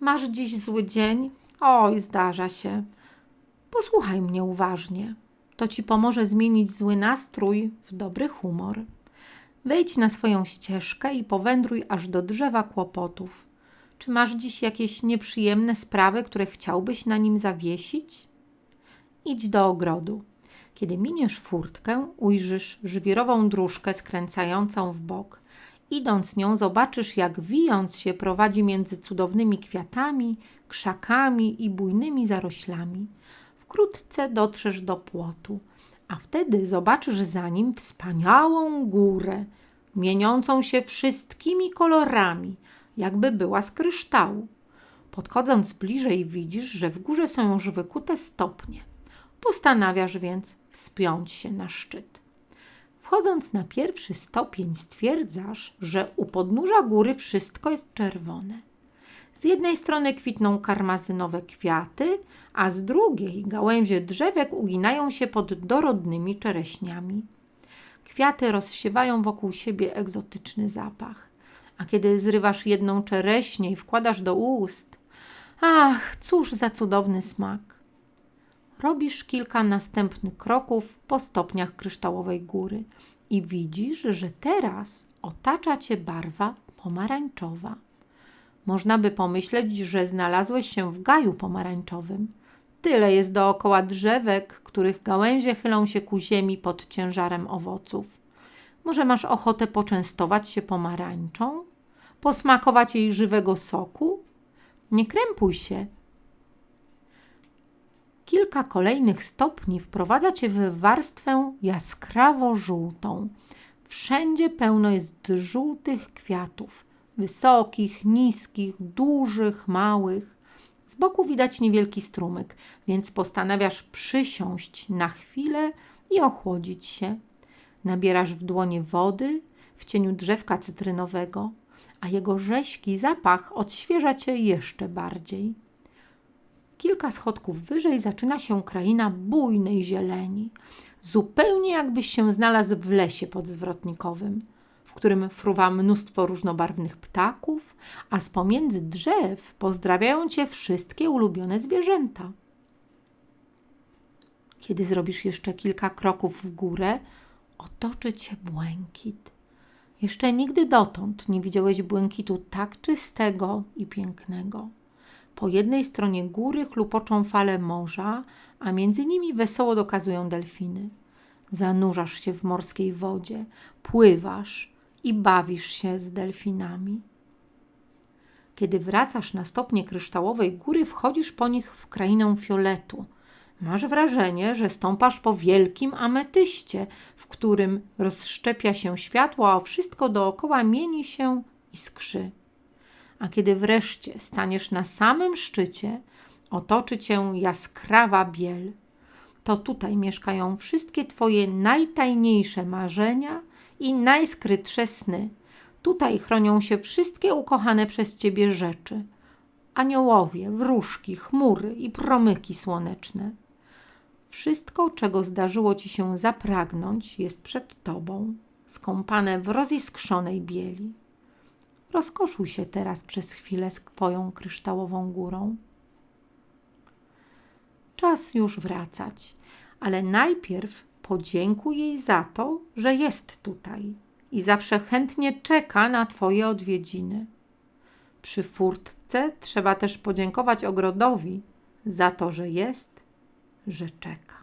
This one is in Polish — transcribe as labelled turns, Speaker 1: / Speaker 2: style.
Speaker 1: Masz dziś zły dzień? Oj, zdarza się. Posłuchaj mnie uważnie. To ci pomoże zmienić zły nastrój w dobry humor. Wejdź na swoją ścieżkę i powędruj aż do drzewa kłopotów. Czy masz dziś jakieś nieprzyjemne sprawy, które chciałbyś na nim zawiesić? Idź do ogrodu. Kiedy miniesz furtkę, ujrzysz żwirową dróżkę skręcającą w bok. Idąc nią, zobaczysz, jak wijąc się prowadzi między cudownymi kwiatami, krzakami i bujnymi zaroślami. Wkrótce dotrzesz do płotu, a wtedy zobaczysz za nim wspaniałą górę, mieniącą się wszystkimi kolorami, jakby była z kryształu. Podchodząc bliżej, widzisz, że w górze są już wykute stopnie. Postanawiasz więc wspiąć się na szczyt. Wchodząc na pierwszy stopień, stwierdzasz, że u podnóża góry wszystko jest czerwone. Z jednej strony kwitną karmazynowe kwiaty, a z drugiej gałęzie drzewek uginają się pod dorodnymi czereśniami. Kwiaty rozsiewają wokół siebie egzotyczny zapach, a kiedy zrywasz jedną czereśnię i wkładasz do ust, ach, cóż za cudowny smak! Robisz kilka następnych kroków po stopniach kryształowej góry i widzisz, że teraz otacza cię barwa pomarańczowa. Można by pomyśleć, że znalazłeś się w gaju pomarańczowym. Tyle jest dookoła drzewek, których gałęzie chylą się ku ziemi pod ciężarem owoców. Może masz ochotę poczęstować się pomarańczą? Posmakować jej żywego soku? Nie krępuj się. Kilka kolejnych stopni wprowadza cię w warstwę jaskrawo-żółtą. Wszędzie pełno jest żółtych kwiatów wysokich, niskich, dużych, małych. Z boku widać niewielki strumyk, więc postanawiasz przysiąść na chwilę i ochłodzić się. Nabierasz w dłonie wody w cieniu drzewka cytrynowego, a jego rześki zapach odświeża cię jeszcze bardziej. Kilka schodków wyżej zaczyna się kraina bujnej zieleni, zupełnie jakbyś się znalazł w lesie podzwrotnikowym w którym fruwa mnóstwo różnobarwnych ptaków, a z pomiędzy drzew pozdrawiają cię wszystkie ulubione zwierzęta. Kiedy zrobisz jeszcze kilka kroków w górę, otoczy cię błękit. Jeszcze nigdy dotąd nie widziałeś błękitu tak czystego i pięknego. Po jednej stronie góry chlupoczą fale morza, a między nimi wesoło dokazują delfiny. Zanurzasz się w morskiej wodzie, pływasz, i bawisz się z delfinami. Kiedy wracasz na stopnie kryształowej góry, wchodzisz po nich w krainę fioletu. Masz wrażenie, że stąpasz po wielkim ametyście, w którym rozszczepia się światło, a wszystko dookoła mieni się i skrzy. A kiedy wreszcie staniesz na samym szczycie, otoczy cię jaskrawa biel. To tutaj mieszkają wszystkie Twoje najtajniejsze marzenia i najskrytsze sny. Tutaj chronią się wszystkie ukochane przez ciebie rzeczy: aniołowie, wróżki, chmury i promyki słoneczne. Wszystko, czego zdarzyło ci się zapragnąć, jest przed tobą, skąpane w roziskrzonej bieli. Rozkoszuj się teraz przez chwilę z twoją kryształową górą. Czas już wracać, ale najpierw podziękuj jej za to, że jest tutaj i zawsze chętnie czeka na Twoje odwiedziny. Przy furtce trzeba też podziękować ogrodowi za to, że jest, że czeka.